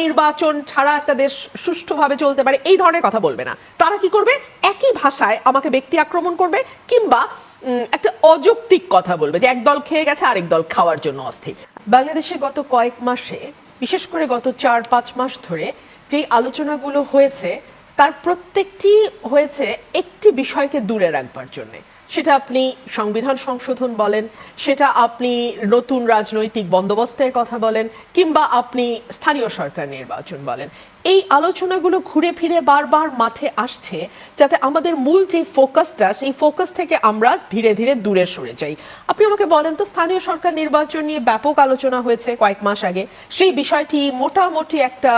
নির্বাচন ছাড়া একটা দেশ সুষ্ঠুভাবে চলতে পারে, এই ধরনের কথা বলবে না। তারা কি করবে? একই ভাষায় আমাকে ব্যক্তি আক্রমণ করবে, কিংবা একটা অযৌক্তিক কথা বলবে যে এক দল খেয়ে গেছে, আরেক দল খাওয়ার জন্য অস্থির। বাংলাদেশে গত কয়েক মাসে, বিশেষ করে গত চার, পাঁচ মাস ধরে, যেই আলোচনাগুলো হয়েছে, তার প্রত্যেকটি হয়েছে একটি বিষয়কে দূরে রাখবার জন্যে। সেটা আপনি সংবিধান সংশোধন বলেন, সেটা আপনি নতুন রাজনৈতিক বন্দোবস্তের কথা বলেন, কিংবা আপনি স্থানীয় সরকার নির্বাচন বলেন। এই আলোচনাগুলো ঘুরে ফিরে বারবার মাঠে আসছে যাতে আমাদের মূল যে ফোকাসটা, সেই ফোকাস থেকে আমরা ধীরে ধীরে দূরে সরে যাই। আপনি আমাকে বলেন তো, স্থানীয় সরকার নির্বাচন নিয়ে ব্যাপক আলোচনা হয়েছে কয়েক মাস আগে। সেই বিষয়টি মোটামুটি একটা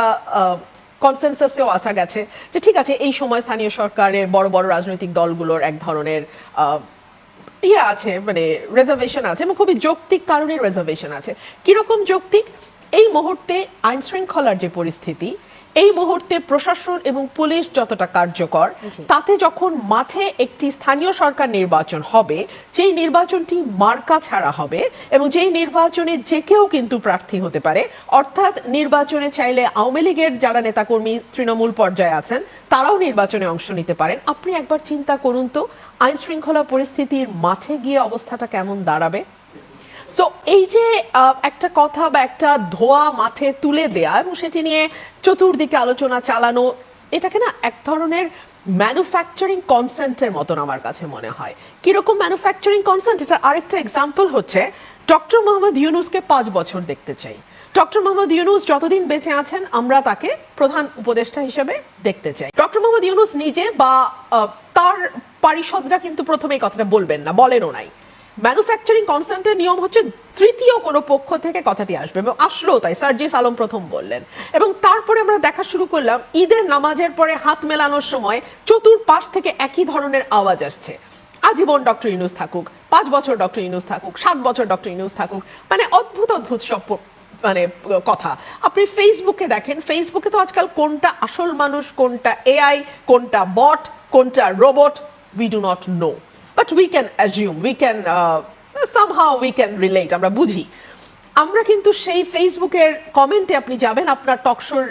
কনসেনসাসেও আসা গেছে যে ঠিক আছে, এই সময় স্থানীয় সরকারে বড় বড় রাজনৈতিক দলগুলোর এক ধরনের ইয়ে আছে মানে রেজার্ভেশন আছে এবং খুবই যৌক্তিক কারণে রেজার্ভেশন আছে। কীরকম যৌক্তিক? এই মুহূর্তে আইন শৃঙ্খলার যে পরিস্থিতি এই মুহূর্তে প্রশাসন এবং পুলিশ যতটা কার্যকর তাতে যখন মাঠে একটি স্থানীয় সরকার নির্বাচন হবে সেই নির্বাচনটি মার্কা ছাড়া হবে এবং যেই নির্বাচনে যে কেউ কিন্তু প্রার্থী হতে পারে অর্থাৎ নির্বাচনে চাইলে আওয়ামী লীগের যারা নেতাকর্মী তৃণমূল পর্যায়ে আছেন তারাও নির্বাচনে অংশ নিতে পারেন। আপনি একবার চিন্তা করুন তো আইন শৃঙ্খলা পরিস্থিতির মাঠে গিয়ে অবস্থাটা কেমন দাঁড়াবে? সো এই যে একটা কথা বা একটা ধোয়া মাঠে তুলে দেয়া এবং সেটি নিয়ে চতুর্দিকে আলোচনা চালানো, এটাকে না এক ধরনের ম্যানুফ্যাকচারিং কনসেন্টের মতন আমার কাছে মনে হয়। কীরকম ম্যানুফ্যাকচারিং কনসেন্ট এটার আরেকটা এক্সাম্পল হচ্ছে ডক্টর মোহাম্মদ ইউনুসকে পাঁচ বছর দেখতে চাই। ডক্টর মোহাম্মদ ইউনুস যতদিন বেঁচে আছেন, আমরা তাকে প্রধান উপদেষ্টা হিসেবে দেখতে চাই। ডক্টর মোহাম্মদ ইউনুস নিজে বা তার পারিষদরা কিন্তু প্রথমে কথাটা বলবেন না, বলেনও নাই। ম্যানুফ্যাকচারিং কনসেন্টের নিয়ম হচ্ছে তৃতীয় কোনো পক্ষ থেকে কথাটি আসবে এবং আসলো তাই সার্জিস আলম প্রথম বললেন। এবং তারপরে আমরা দেখা শুরু করলাম, ঈদের নামাজের পরে হাত মেলানোর সময় চতুর্পাশ থেকে একই ধরনের আওয়াজ আসছে। আজীবন ডক্টর ইউনুস থাকুক, পাঁচ বছর ডক্টর ইউনুস থাকুক, সাত বছর ডক্টর ইউনুস থাকুক মানে অদ্ভুত অদ্ভুত সব মানে কথা। আপনি ফেসবুকে দেখেন ফেসবুকে তো আজকাল কোনটা আসল মানুষ, কোনটা এআই কোনটা বট কোনটা robot we do not know but we can assume we can somehow we can relate আমরা বুঝি। আমরা কিন্তু সেই ফেসবুকের কমেন্টে আপনি যাবেন, আপনার টকশোর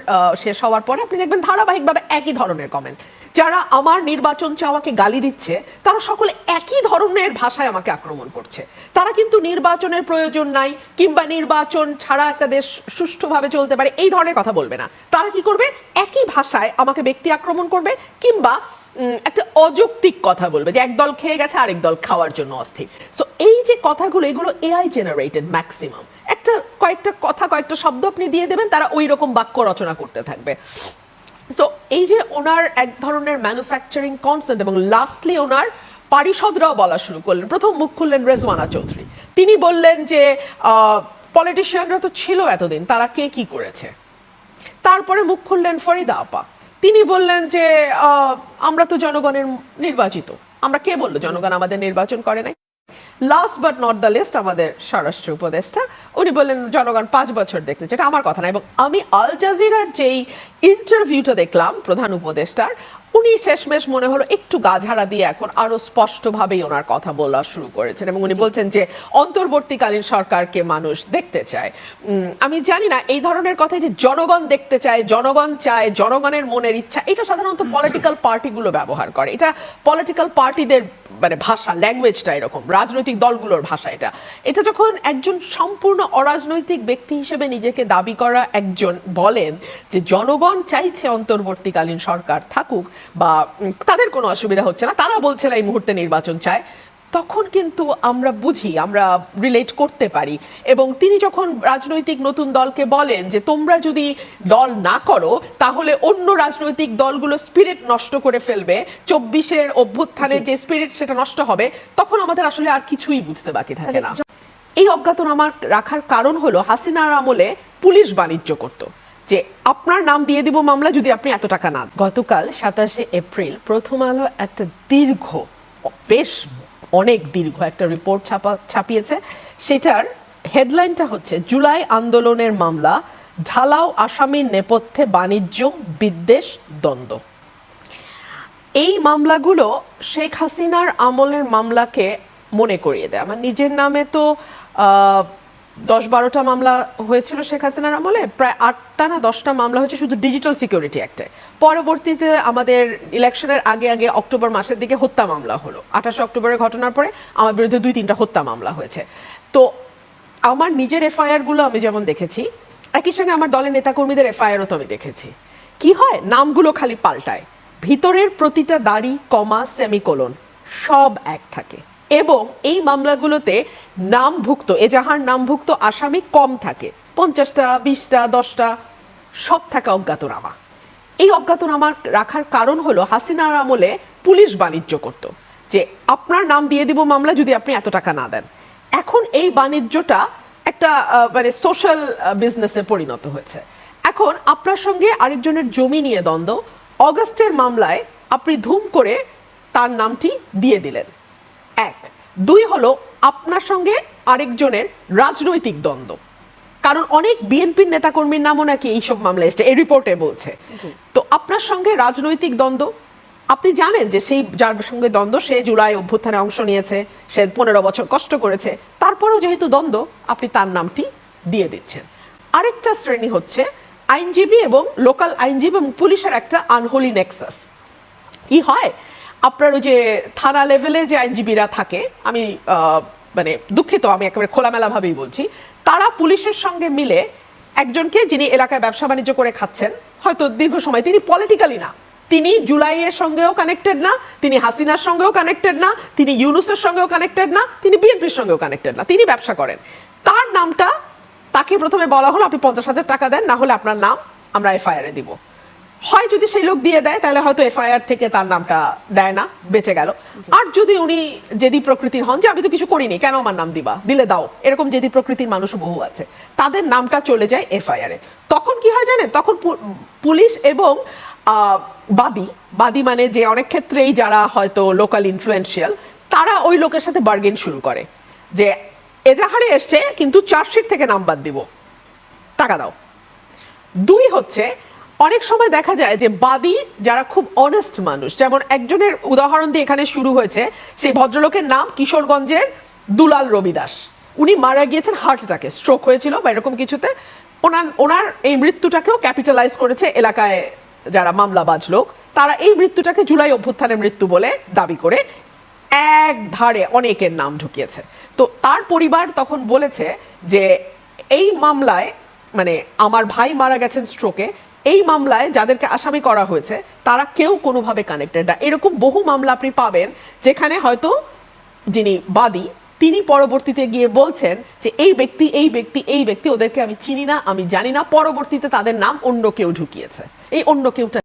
শেষ হওয়ার পরে আপনি দেখবেন ধারাবাহিকভাবে একই ধরনের কমেন্ট যারা আমার নির্বাচন চাওয়াকে গালি দিচ্ছে, তারা সকলে একই ধরনের ভাষায় আমাকে আক্রমণ করছে। তারা কিন্তু নির্বাচনের প্রয়োজন নাই, কিংবা নির্বাচন ছাড়া একটা দেশ সুষ্ঠুভাবে চলতে পারে, এই ধরনের কথা বলবে না। তারা কি করবে? একই ভাষায় আমাকে ব্যক্তি আক্রমণ করবে, কিংবা একটা অযৌক্তিক কথা বলবে যে এক দল খেয়ে গেছে, আরেক দল খাওয়ার জন্য অস্থির। সো এই যে কথাগুলো, এগুলো এআই জেনারেটেড ম্যাক্সিমাম একটা, কয়েকটা কথা, কয়েকটা শব্দ আপনি দিয়ে দেবেন, তারা ওই রকম বাক্য রচনা করতে থাকবে। সো এই যে ওনার এক ধরনের ম্যানুফ্যাকচারিং কনসেন্ট এবং লাস্টলি ওনার পারিষদরাও বলা শুরু করলেন। প্রথম মুখ খুললেন রেজওয়ানা চৌধুরী। তিনি বললেন যে পলিটিশিয়ানরা তো ছিল এতদিন, তারা কে কি করেছে? তারপরে মুখ খুললেন ফরিদা আপা। তিনি বললেন যে আমরা তো জনগণের নির্বাচিত। আমরা কে বলল জনগণ আমাদের নির্বাচন করে নাই? Last but not the least আমাদের স্বরাষ্ট্র উপদেষ্টা, উনি বললেন, জনগণ পাঁচ বছর দেখতে। যেটা আমার কথা না, এবং আমি আল জাজিরার যেই ইন্টারভিউটা দেখলাম, প্রধান উপদেষ্টার উনি শেষমেশ মনে হলো একটু গাঝাড়া দিয়ে এখন আরও স্পষ্টভাবেই ওনার কথা বলা শুরু করেছেন এবং উনি বলছেন যে অন্তর্বর্তীকালীন সরকারকে মানুষ দেখতে চায়। আমি জানি না এই ধরনের কথা যে জনগণ দেখতে চায় জনগণ চায় জনগণের মনের ইচ্ছা এটা সাধারণত পলিটিক্যাল পার্টিগুলো ব্যবহার করে। এটা পলিটিক্যাল পার্টিদের মানে ভাষা ল্যাঙ্গুয়েজটা এরকম রাজনৈতিক দলগুলোর ভাষা এটা। এটা যখন একজন সম্পূর্ণ অরাজনৈতিক ব্যক্তি হিসেবে নিজেকে দাবি করা একজন বলেন যে জনগণ চাইছে অন্তর্বর্তীকালীন সরকার থাকুক বা তাদের কোনো অসুবিধা হচ্ছে না তারা বলছে না এই মুহূর্তে নির্বাচন চায়। তখন কিন্তু আমরা বুঝি আমরা রিলেট করতে পারি। এবং তিনি যখন রাজনৈতিক নতুন দলকে বলেন যে তোমরা যদি দল না করো তাহলে অন্য রাজনৈতিক দলগুলো স্পিরিট নষ্ট করে ফেলবে। চব্বিশের অভ্যুত্থানের যে স্পিরিট সেটা নষ্ট হবে। তখন আমাদের আসলে আর কিছুই বুঝতে বাকি থাকে না। এই অজ্ঞাতনামা রাখার কারণ হলো হাসিনার আমলে পুলিশ বাণিজ্য করত। যে আপনার নাম দিয়ে দিব মামলা যদি আপনি এত টাকা না গতকাল সাতাশে এপ্রিল প্রথম আলো একটা দীর্ঘ, বেশ অনেক দীর্ঘ একটা রিপোর্ট ছাপা, ছাপিয়েছে। সেটার হেডলাইনটা হচ্ছে, জুলাই আন্দোলনের মামলা, ঢালাও আসামির নেপথ্যে বাণিজ্য, বিদ্বেষ, দ্বন্দ্ব। এই মামলাগুলো শেখ হাসিনার আমলের মামলাকে মনে করিয়ে দেয়। আমার নিজের নামে তো দশ বারোটা মামলা হয়েছিল শেখ হাসিনার আমলে, প্রায় আটটা না দশটা মামলা হচ্ছে শুধু ডিজিটাল সিকিউরিটি অ্যাক্টে পরবর্তীতে আমাদের ইলেকশনের আগে আগে অক্টোবর মাসের দিকে হত্যা মামলা হলো। আঠাশে অক্টোবরের ঘটনার পরে আমার বিরুদ্ধে দুই তিনটা হত্যা মামলা হয়েছে। তো আমার নিজের এফআইআরগুলো আমি যেমন দেখেছি, একই সঙ্গে আমার দলের নেতাকর্মীদের এফআইআরও তো আমি দেখেছি। কি হয়? নামগুলো খালি পাল্টায়। ভিতরের প্রতিটা দাড়ি, কমা, সেমিকোলন, সব এক থাকে। এবং এই মামলাগুলোতে নামভুক্ত এজাহার নামভুক্ত আসামি কম থাকে, পঞ্চাশটা, বিশটা, দশটা, সব থাকে অজ্ঞাতনামা। এই অজ্ঞাতনামা রাখার কারণ হলো হাসিনার আমলে পুলিশ বাণিজ্য করত, যে আপনার নাম দিয়ে দিব মামলা যদি আপনি এত টাকা না দেন। এখন এই বাণিজ্যটা একটা মানে সোশ্যাল বিজনেসে পরিণত হয়েছে। এখন আপনার সঙ্গে আরেকজনের জমি নিয়ে দ্বন্দ্ব, অগস্টের মামলায় আপনি ধুম করে তার নামটি দিয়ে দিলেন। দুই হলো আপনার সঙ্গে আরেকজনের রাজনৈতিক দ্বন্দ্ব। কারণ অনেক বিএনপির নেতাকর্মীর নামও নাকি এইসব মামলা এসছে এই রিপোর্টে বলছে। তো আপনার সঙ্গে রাজনৈতিক দ্বন্দ্ব আপনি জানেন যে সেই যার সঙ্গে দ্বন্দ্ব সে জুলাই অভ্যুত্থানে অংশ নিয়েছে সে পনেরো বছর কষ্ট করেছে তারপরেও যেহেতু দ্বন্দ্ব আপনি তার নামটি দিয়ে দিচ্ছেন। আরেকটা শ্রেণি হচ্ছে আইনজীবী এবং লোকাল আইনজীবী এবং পুলিশের একটা আনহোলি নেক্সাস কি হয়? আপনার ওই যে থানা লেভেলের যে আইনজীবীরা থাকে, আমি মানে দুঃখিত, আমি একেবারে খোলামেলা ভাবেই বলছি, তারা পুলিশের সঙ্গে মিলে একজনকে যিনি এলাকায় ব্যবসা বাণিজ্য করে খাচ্ছেন, হয়তো দীর্ঘ সময় তিনি পলিটিক্যালি না, তিনি জুলাইয়ের সঙ্গেও কানেক্টেড না, তিনি হাসিনার সঙ্গেও কানেক্টেড না, তিনি ইউনুসের সঙ্গেও কানেক্টেড না, তিনি বিএনপির সঙ্গেও কানেক্টেড না, তিনি ব্যবসা করেন। তার নামটা তাকে প্রথমে বলা হলো, আপনি পঞ্চাশ হাজার টাকা দেন, না হলে আপনার নাম আমরা এফআইআর দিব। হয় যদি সেই লোক দিয়ে দেয় তাহলে হয়তো এফআইআর থেকে তার নামটা দেয় না বেঁচে গেল। আর যদি উনি যেদি প্রকৃতির হন যে আমি তো কিছু করিনি কেন আমার নাম দিবা? দিলে দাও। এরকম যেদি প্রকৃতির মানুষ বহু আছে। তাদের নামটা চলে যায় এফআইআর এ। তখন কি হয় জানেন? তখন পুলিশ এবং বাদী বাদী মানে যে অনেক ক্ষেত্রেই যারা হয়তো লোকাল ইনফ্লুয়েন্সিয়াল তারা ওই লোকের সাথে বার্গেন শুরু করে। যে এজাহারে এসছে কিন্তু চার্জশিট থেকে নাম্বার দিব। টাকা দাও। দুই হচ্ছে অনেক সময় দেখা যায় যে বাদী যারা খুব অনেস্ট মানুষ, যেমন একজনের উদাহরণ দিয়ে এখানে শুরু হয়েছে, সেই ভদ্রলোকের নাম কিশোরগঞ্জের দুলাল রবিদাস। উনি মারা গিয়েছেন হার্ট অ্যাটাকে স্ট্রোক হয়েছিল বা এরকম কিছুতে। ওনার ওনার এই মৃত্যুটাকেও ক্যাপিটালাইজ করেছে এলাকায় যারা মামলাবাজ লোক। তারা এই মৃত্যুটাকে জুলাই অভ্যুত্থানের মৃত্যু বলে দাবি করে এক ধারে অনেকের নাম ঢুকিয়েছে। তো তার পরিবার তখন বলেছে যে এই মামলায় মানে আমার ভাই মারা গেছেন স্ট্রোকে এই মামলায় যাদেরকে আসামি করা হয়েছে, তারা কেউ কোনোভাবে কানেক্টেড না। এরকম বহু মামলা আপনি পাবেন যেখানে হয়তো যিনি বাদী, তিনি পরবর্তীতে গিয়ে বলছেন যে এই ব্যক্তি এই ব্যক্তি এই ব্যক্তি, ওদেরকে আমি চিনি না, আমি জানি না, পরবর্তীতে তাদের নাম অন্য কেউ ঢুকিয়েছে। এই অন্য কেউটা